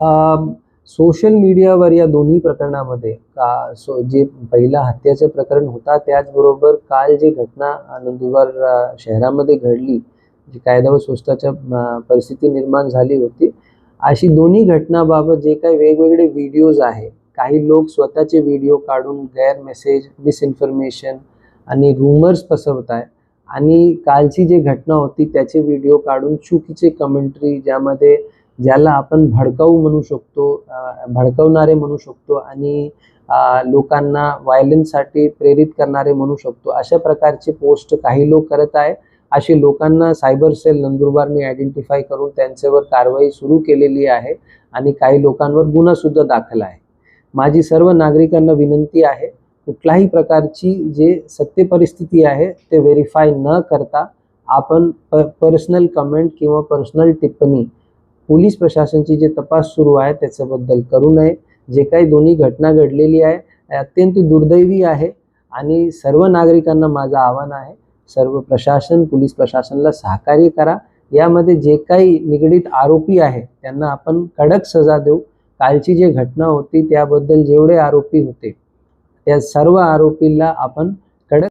Social मीडियावर या दोन्ही प्रकरणामध्ये का सो जे पहिलं हत्याचं प्रकरण होता त्याचबरोबर काल जी घटना नंदुरबार शहरामध्ये घडली जी कायदा व स्वस्ताच्या परिस्थिती निर्माण झाली होती अशी दोन्ही घटनाबाबत जे काही वेगवेगळे व्हिडिओज आहे काही लोक स्वतःचे व्हिडिओ काढून गैर मेसेज मिसइन्फॉर्मेशन आणि रुमर्स पसरवत आहे आणि कालची जी घटना होती त्याचे व्हिडिओ काढून चुकीचे कमेंट्री ज्यामध्ये ज्याला आपण भडकाऊ म्हणू शकतो भडकवणारे म्हणू शकतो आणि लोकांना व्हायलन्ससाठी प्रेरित करणारे म्हणू शकतो अशा प्रकारचे पोस्ट काही लोक करत आहे अशी लोकांना सायबर सेल नंदुरबारने आयडेंटिफाय करून त्यांच्यावर कारवाई सुरू केलेली आहे आणि काही लोकांवर गुन्हा सुद्धा दाखल आहे. माझी सर्व नागरिकांना विनंती आहे कुठल्याही प्रकारची जे सत्य परिस्थिती आहे ते व्हेरीफाय न करता आपण प पर्सनल कमेंट किंवा पर्सनल टिप्पणी पोलीस प्रशासनची जे तपास सुरू आहे त्याच्याबद्दल करू नये. जे काही दोन्ही घटना घडलेली आहे अत्यंत दुर्दैवी आहे आणि सर्व नागरिकांना माझं आव्हान आहे. सर्व प्रशासन पोलीस प्रशासनाला सहकार्य करा. यामध्ये जे काही निगडीत आरोपी आहे त्यांना आपण कडक सजा देऊ. कालची जी घटना होती त्याबद्दल जेवढे आरोपी होते त्या सर्व आरोपीला आपण